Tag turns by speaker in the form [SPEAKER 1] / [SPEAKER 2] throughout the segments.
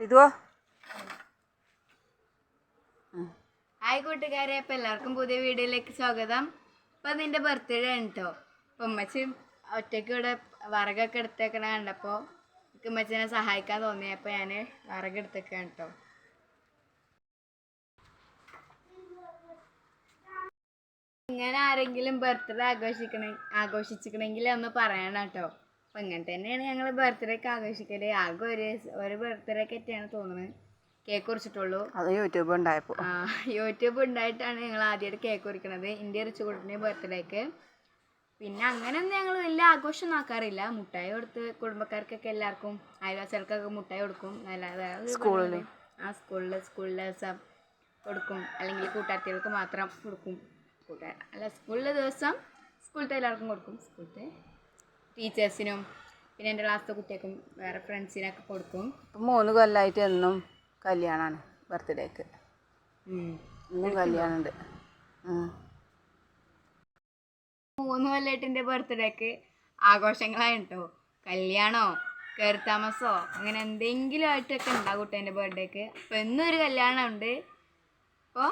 [SPEAKER 1] ഇതുവോ?
[SPEAKER 2] Hi കൂട്ടുകാരെ അപ്പം എല്ലാവർക്കും പുതിയ വീഡിയോയിലേക്ക് സ്വാഗതം. അപ്പം നിന്റെ ബർത്ത്ഡേ ആണ് കേട്ടോ അപ്പം ഉമ്മച്ചി ഒറ്റയ്ക്ക് ഇവിടെ വിറകൊക്കെ എടുത്തേക്കണ കണ്ടപ്പോൾ എനിക്ക് ഉമ്മച്ചിനെ സഹായിക്കാൻ തോന്നിയപ്പോൾ ഞാൻ വിറക് എടുത്തേക്കാണ് കേട്ടോ ഇങ്ങനെ ആരെങ്കിലും ബർത്ത്ഡേ ആഘോഷിക്കണ ആഘോഷിച്ചിക്കണമെങ്കിൽ ഒന്ന് പറയണം കേട്ടോ അപ്പം ഇങ്ങനെ തന്നെയാണ് ഞങ്ങൾ ബർത്ത്ഡേ ഒക്കെ ആഘോഷിക്കൽ. ആകെ ഒരു ഒരു ബർത്ത്ഡേ ഒക്കെ ആയിട്ടാണ് തോന്നുന്നത് കേക്ക് കുറിച്ചിട്ടുള്ളൂ.
[SPEAKER 1] അത് യൂട്യൂബ് ഉണ്ടായപ്പോൾ
[SPEAKER 2] ആ യൂട്യൂബ് ഉണ്ടായിട്ടാണ് ഞങ്ങൾ ആദ്യമായിട്ട് കേക്ക് കുറിക്കണത്. ഇന്ത്യ റിച്ചുകുട്ടിന്റെ ബർത്ത്ഡേക്ക് പിന്നെ അങ്ങനെയൊന്നും ഞങ്ങൾ വലിയ ആഘോഷം ആക്കാറില്ല. മുട്ടായി കൊടുത്ത് കുടുംബക്കാർക്കൊക്കെ എല്ലാവർക്കും അയൽവാസികൾക്കൊക്കെ മുട്ടായി കൊടുക്കും. നല്ല സ്കൂളിൽ
[SPEAKER 1] സ്കൂളിൽ?
[SPEAKER 2] ആ സ്കൂളിൽ സ്കൂളിലെ ദിവസം കൊടുക്കും. അല്ലെങ്കിൽ കൂട്ടാർത്ഥികൾക്ക് മാത്രം കൊടുക്കും. കൂട്ടുകാർ അല്ല സ്കൂളിലെ ദിവസം സ്കൂളത്തെ എല്ലാവർക്കും കൊടുക്കും. സ്കൂളത്തെ ടീച്ചേഴ്സിനും പിന്നെ എന്റെ ക്ലാസ്സിലെ കുട്ടികൾക്കും വേറെ ഫ്രണ്ട്സിനൊക്കെ കൊടുക്കും.
[SPEAKER 1] ഇപ്പം മൂന്ന് കൊല്ലമായിട്ട് എന്നും കല്യാണമാണ് ബർത്ത്ഡേക്ക്. ഇന്നും കല്യാണമുണ്ട്
[SPEAKER 2] മൂന്ന് കൊല്ലമായിട്ട് എന്റെ ബർത്ത്ഡേക്ക് ആഘോഷങ്ങളായി കേട്ടോ കല്യാണോ കയറി താമസോ അങ്ങനെ എന്തെങ്കിലും ആയിട്ടൊക്കെ ഉണ്ടാകും കേട്ടോ എന്റെ ബർത്ത്ഡേക്ക്. അപ്പോൾ എന്നും ഒരു കല്യാണം ഉണ്ട് അപ്പോൾ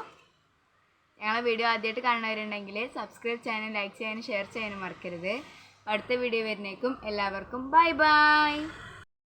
[SPEAKER 2] ഞങ്ങളെ വീഡിയോ ആദ്യമായിട്ട് കാണുന്നവരുണ്ടെങ്കിൽ സബ്സ്ക്രൈബ് ചെയ്യാനും ലൈക്ക് ചെയ്യാനും ഷെയർ ചെയ്യാനും മറക്കരുത്. അടുത്ത വീഡിയോ വരുന്നേക്കും. എല്ലാവർക്കും ബൈ ബൈ